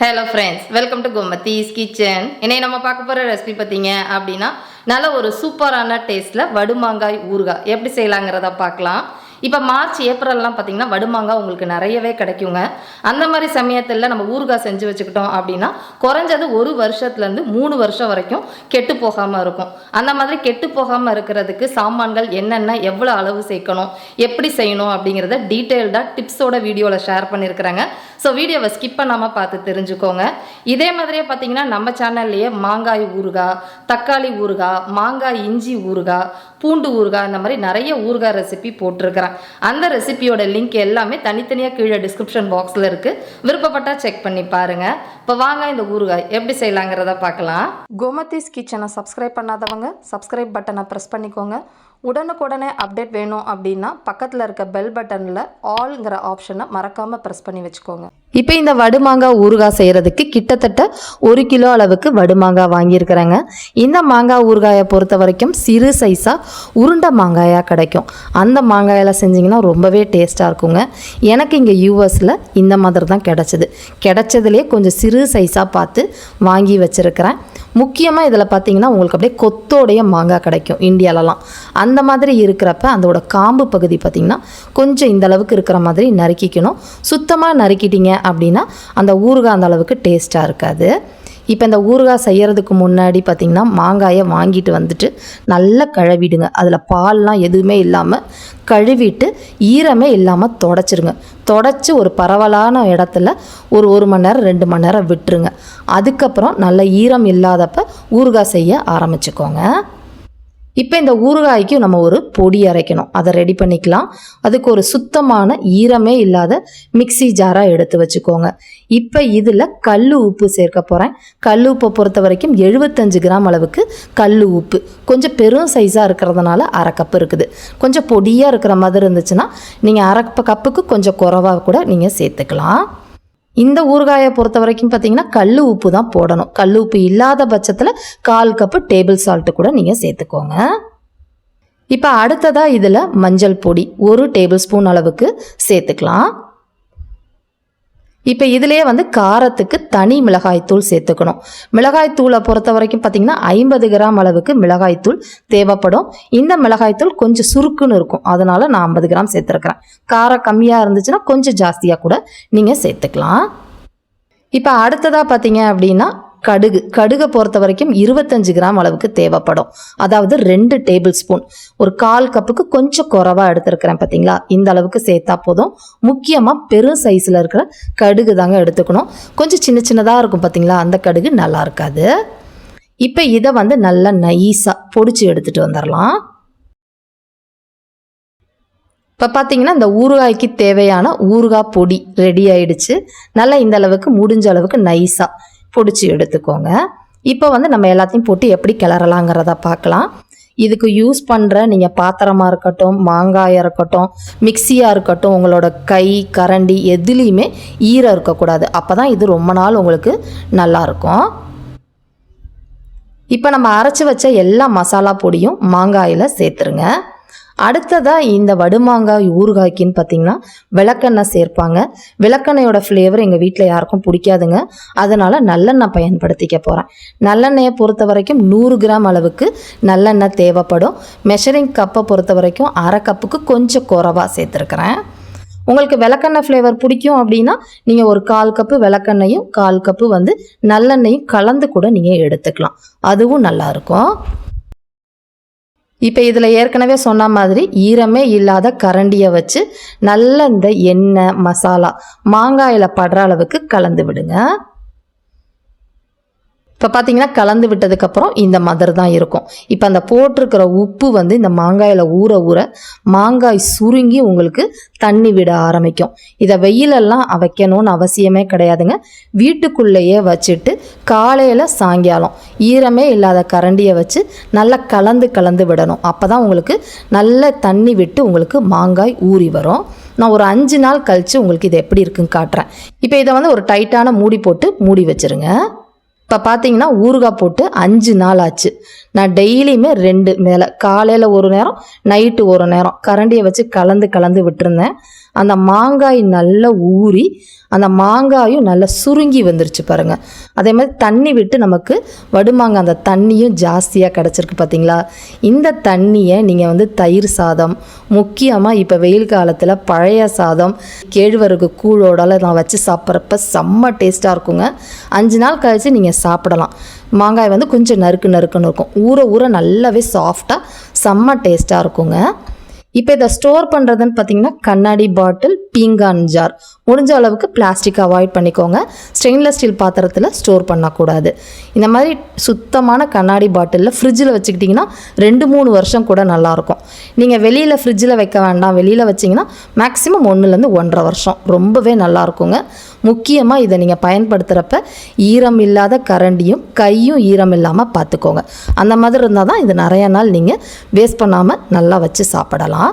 Hello friends welcome to Gomathi's kitchen இன்னைக்கு நம்ம பார்க்க போகிற ரெசிபி பார்த்தீங்க அப்படின்னா நல்ல ஒரு சூப்பரான டேஸ்ட்டில் வடுமாங்காய் ஊறுகாய். எப்படி செய்யலாங்கிறத பார்க்கலாம். இப்போ மார்ச் ஏப்ரல்லாம் பார்த்தீங்கன்னா வடுமாங்காய் உங்களுக்கு நிறையவே கிடைக்குங்க. அந்த மாதிரி சமயத்தில் நம்ம ஊறுகாய் செஞ்சு வச்சுக்கிட்டோம் அப்படின்னா குறைஞ்சது ஒரு வருஷத்துலேருந்து மூணு வருஷம் வரைக்கும் கெட்டு போகாமல் இருக்கும். அந்த மாதிரி கெட்டு போகாமல் இருக்கிறதுக்கு சாமான்கள் என்னென்ன எவ்வளோ அளவு சேர்க்கணும் எப்படி செய்யணும் அப்படிங்கிறத டீட்டெயில்டாக டிப்ஸோட வீடியோவில் ஷேர் பண்ணியிருக்கிறாங்க ஸோ வீடியோவை ஸ்கிப் பண்ணாமல் பார்த்து தெரிஞ்சுக்கோங்க. இதே மாதிரியே பார்த்தீங்கன்னா நம்ம சேனல்லையே மாங்காய் ஊறுகாய் தக்காளி ஊறுகாய் மாங்காய் இஞ்சி ஊறுகாய் பூண்டு ஊறுகாய் இந்த மாதிரி நிறைய ஊறுகாய் ரெசிபி போட்டிருக்கிறேன். அந்த ரெசிபியோட லிங்க் எல்லாமே தனித்தனியாக கீழே டிஸ்கிரிப்ஷன் பாக்ஸில் இருக்குது விருப்பப்பட்டா செக் பண்ணி பாருங்கள் இப்போ வாங்க இந்த ஊறுகாய் எப்படி செய்யலாங்கிறத பார்க்கலாம். கோமதிஸ் கிச்சனை சப்ஸ்கிரைப் பண்ணாதவங்க சப்ஸ்கிரைப் பட்டனை ப்ரெஸ் பண்ணிக்கோங்க. உடனுக்குடனே அப்டேட் வேணும் அப்படின்னா பக்கத்தில் இருக்க பெல் பட்டனில் ஆல்ங்கிற ஆப்ஷனை மறக்காமல் ப்ரெஸ் பண்ணி வச்சுக்கோங்க. இப்போ இந்த வடுமாங்காய் ஊறுகாய் செய்கிறதுக்கு கிட்டத்தட்ட ஒரு கிலோ அளவுக்கு வடுமாங்காய் வாங்கியிருக்கிறேங்க. இந்த மாங்காய் ஊறுகாயை பொறுத்த வரைக்கும் சிறு சைஸாக உருண்டை மாங்காயாக கிடைக்கும். அந்த மாங்காயில் செஞ்சிங்கன்னா ரொம்பவே டேஸ்ட்டாக இருக்குங்க. எனக்கு இங்கே யூஎஸில் இந்த மாதிரி தான் கிடச்சிது. கிடச்சதுலேயே கொஞ்சம் சிறு சைஸாக பார்த்து வாங்கி வச்சுருக்கிறேன். முக்கியமாக இதில் பார்த்தீங்கன்னா உங்களுக்கு அப்படியே கொத்தோடைய மாங்காய் கிடைக்கும் இந்தியாலலாம். அந்த அந்த மாதிரி இருக்கிறப்ப அதோட காம்பு பகுதி பார்த்திங்கன்னா கொஞ்சம் இந்த அளவுக்கு இருக்கிற மாதிரி நறுக்கிக்கணும். சுத்தமாக நறுக்கிட்டீங்க அப்படின்னா அந்த ஊறுகாய் அந்த அளவுக்கு டேஸ்ட்டாக இருக்காது. இப்போ இந்த ஊறுகாய் செய்கிறதுக்கு முன்னாடி பார்த்திங்கன்னா மாங்காயை வாங்கிட்டு வந்துட்டு நல்லா கழுவிடுங்க. அதில் பால்லாம் எதுவுமே இல்லாமல் கழுவிட்டு ஈரமே இல்லாமல் தொடச்சிருங்க. தொடச்சி ஒரு பரவலான இடத்துல ஒரு ஒரு மணி நேரம் ரெண்டு மணி நேரம் விட்டுருங்க. அதுக்கப்புறம் நல்ல ஈரம் இல்லாதப்ப ஊறுகாய் செய்ய ஆரம்பிச்சுக்கோங்க. இப்போ இந்த ஊறுகாய்க்கு நம்ம ஒரு பொடி அரைக்கணும். அதை ரெடி பண்ணிக்கலாம். அதுக்கு ஒரு சுத்தமான ஈரமே இல்லாத மிக்ஸி ஜாராக எடுத்து வச்சுக்கோங்க. இப்போ இதில் கல் உப்பு சேர்க்க போகிறேன் கல் உப்பை பொறுத்த வரைக்கும் எழுபத்தஞ்சு கிராம் அளவுக்கு கல் உப்பு. கொஞ்சம் பெரும் சைஸாக இருக்கிறதுனால அரை கப்பு இருக்குது. கொஞ்சம் பொடியாக இருக்கிற மாதிரி இருந்துச்சுன்னா நீங்கள் அரை கப்புக்கு கொஞ்சம் குறவாக கூட நீங்கள் சேர்த்துக்கலாம். இந்த ஊறுகாயை பொறுத்த வரைக்கும் பார்த்தீங்கன்னா கல் உப்பு தான் போடணும். கல் உப்பு இல்லாத பட்சத்தில் கால் கப்பு டேபிள் சால்ட்டு கூட நீங்கள் சேர்த்துக்கோங்க. இப்போ அடுத்ததாக இதில் மஞ்சள் பொடி ஒரு டேபிள் ஸ்பூன் அளவுக்கு சேர்த்துக்கலாம். இப்போ இதுலேயே வந்து காரத்துக்கு தனி மிளகாய்த்தூள் சேர்த்துக்கணும். மிளகாய்த்தூளை பொறுத்த வரைக்கும் பார்த்தீங்கன்னா ஐம்பது கிராம் அளவுக்கு மிளகாய்த்தூள் தேவைப்படும். இந்த மிளகாய்த்தூள் கொஞ்சம் சுருக்குன்னு இருக்கும். அதனால் நான் ஐம்பது கிராம் சேர்த்துருக்குறேன். காரம் கம்மியாக இருந்துச்சுன்னா கொஞ்சம் ஜாஸ்தியாக கூட நீங்கள் சேர்த்துக்கலாம். இப்போ அடுத்ததாக பார்த்தீங்க அப்படின்னா கடுகு. கடுகை பொறுத்த வரைக்கும் இருபத்தஞ்சு கிராம் அளவுக்கு தேவைப்படும். அதாவது ரெண்டு டேபிள் ஸ்பூன் ஒரு கால் கப்புக்கு கொஞ்சம் குறவாக எடுத்துருக்கிறேன் பார்த்தீங்களா இந்த அளவுக்கு சேர்த்தா போதும். முக்கியமாக பெரும் சைஸில் இருக்கிற கடுகு தாங்க எடுத்துக்கணும். கொஞ்சம் சின்ன சின்னதாக இருக்கும் பார்த்தீங்களா அந்த கடுகு நல்லா இருக்காது. இப்போ இதை வந்து நல்லா நைஸாக பொடிச்சு எடுத்துகிட்டு வந்துடலாம் இப்போ பார்த்தீங்கன்னா இந்த ஊறுகாய்க்கு தேவையான ஊறுகாய் பொடி ரெடி ஆயிடுச்சு. நல்லா இந்த அளவுக்கு முடிஞ்ச அளவுக்கு நைஸாக பிடிச்சி எடுத்துக்கோங்க. இப்போ வந்து நம்ம எல்லாத்தையும் போட்டு எப்படி கிளறலாங்கிறத பார்க்கலாம். இதுக்கு யூஸ் பண்ணுற நீங்கள் பாத்திரமாக இருக்கட்டும் மாங்காயாக இருக்கட்டும் மிக்சியாக இருக்கட்டும் உங்களோட கை கரண்டி எதுலேயுமே ஈரம் இருக்கக்கூடாது. அப்போ தான் இது ரொம்ப நாள் உங்களுக்கு நல்லாயிருக்கும் இப்போ நம்ம அரைச்சி வச்ச எல்லா மசாலா பொடியும் மாங்காயில் சேர்த்துருங்க. அடுத்ததாக இந்த வடுமாங்காய் ஊறுகாய்க்குன்னு பார்த்தீங்கன்னா விளக்கெண்ணெய் சேர்ப்பாங்க. விளக்கெண்ணையோட ஃப்ளேவர் எங்கள் வீட்டில் யாருக்கும் பிடிக்காதுங்க. அதனால் நல்லெண்ணெய் பயன்படுத்திக்க போகிறேன் நல்லெண்ணெயை பொறுத்த வரைக்கும் நூறு கிராம் அளவுக்கு நல்லெண்ணெய் தேவைப்படும். மெஷரிங் கப்பை பொறுத்த வரைக்கும் அரை கப்புக்கு கொஞ்சம் குறவாக சேர்த்துருக்குறேன். உங்களுக்கு விளக்கெண்ணெய் ஃப்ளேவர் பிடிக்கும் அப்படின்னா நீங்கள் ஒரு கால் கப்பு விளக்கெண்ணையும் கால் கப்பு வந்து நல்லெண்ணெயும் கலந்து கூட நீங்கள் எடுத்துக்கலாம். அதுவும் நல்லாயிருக்கும் இப்போ இதில் ஏற்கனவே சொன்ன மாதிரி ஈரமே இல்லாத கரண்டியை வச்சு நல்ல இந்த எண்ணெய் மசாலா மாங்காயில் படுற அளவுக்கு கலந்து விடுங்க. இப்போ பார்த்தீங்கன்னா கலந்து விட்டதுக்கப்புறம் இந்த மாதிரி தான் இருக்கும். இப்போ அந்த போட்டிருக்கிற உப்பு வந்து இந்த மாங்காயில் ஊற ஊற மாங்காய் சுருங்கி உங்களுக்கு தண்ணி விட ஆரம்பிக்கும். இதை வெயிலெல்லாம் வைக்கணும்னு அவசியமே கிடையாதுங்க. வீட்டுக்குள்ளேயே வச்சுட்டு காலையில் சாயங்காலம் ஈரமே இல்லாத கரண்டியை வச்சு நல்லா கலந்து கலந்து விடணும். அப்போ தான் உங்களுக்கு நல்ல தண்ணி விட்டு உங்களுக்கு மாங்காய் ஊறி வரும். நான் ஒரு அஞ்சு நாள் கழித்து உங்களுக்கு இது எப்படி இருக்குன்னு காட்டுறேன். இப்போ இதை வந்து ஒரு டைட்டான மூடி போட்டு மூடி வச்சுருங்க. இப்போ பார்த்தீங்கன்னா ஊறுகாய் போட்டு அஞ்சு நாள் ஆச்சு நான் டெய்லியுமே ரெண்டு மேலே காலையில் ஒரு நேரம் நைட்டு ஒரு நேரம் கரண்டியை வச்சு கலந்து கலந்து விட்டுருந்தேன். அந்த மாங்காய் நல்லா ஊறி அந்த மாங்காயும் நல்லா சுருங்கி வந்துருச்சு பாருங்கள் அதே மாதிரி தண்ணி விட்டு நமக்கு வடுமாங்காய் அந்த தண்ணியும் ஜாஸ்தியாக கிடச்சிருக்கு பார்த்தீங்களா இந்த தண்ணியை நீங்கள் வந்து தயிர் சாதம் முக்கியமாக இப்போ வெயில் காலத்தில் பழைய சாதம் கேழ்வரகு கூழோட நான் வச்சு சாப்பிட்றப்ப செம்ம டேஸ்ட்டாக இருக்குங்க. அஞ்சு நாள் கழித்து நீங்கள் சாப்பிடலாம். மாங்காய் வந்து கொஞ்சம் நறுக்கு நறுக்குன்னு இருக்கும். ஊற ஊற நல்லாவே சாஃப்டாக செம்ம டேஸ்ட்டாக இருக்குங்க. இப்போ இதை ஸ்டோர் பண்ணுறதுன்னு பார்த்தீங்கன்னா கண்ணாடி பாட்டில் பீங்கான் ஜார். முடிஞ்ச அளவுக்கு பிளாஸ்டிக் அவாய்ட் பண்ணிக்கோங்க. ஸ்டெயின்லெஸ் ஸ்டீல் பாத்திரத்தில் ஸ்டோர் பண்ணக்கூடாது. இந்த மாதிரி சுத்தமான கண்ணாடி பாட்டிலில் ஃப்ரிட்ஜில் வச்சுக்கிட்டிங்கன்னா ரெண்டு மூணு வருஷம் கூட நல்லாயிருக்கும். நீங்கள் வெளியில் ஃப்ரிட்ஜில் வைக்க வேண்டாம். வெளியில் வச்சிங்கன்னா மேக்ஸிமம் ஒன்றுலேருந்து ஒன்றரை வருஷம். ரொம்பவே நல்லா இருக்குங்க முக்கியமாக இதை நீங்கள் பயன்படுத்துகிறப்ப ஈரம் இல்லாத கரண்டியும் கையும் ஈரம் இல்லாமல் பார்த்துக்கோங்க அந்த மாதிரி இருந்தால் தான் இது நிறைய நாள் நீங்கள் வேஸ்ட் பண்ணாமல் நல்லா வச்சு சாப்பிடலாம்.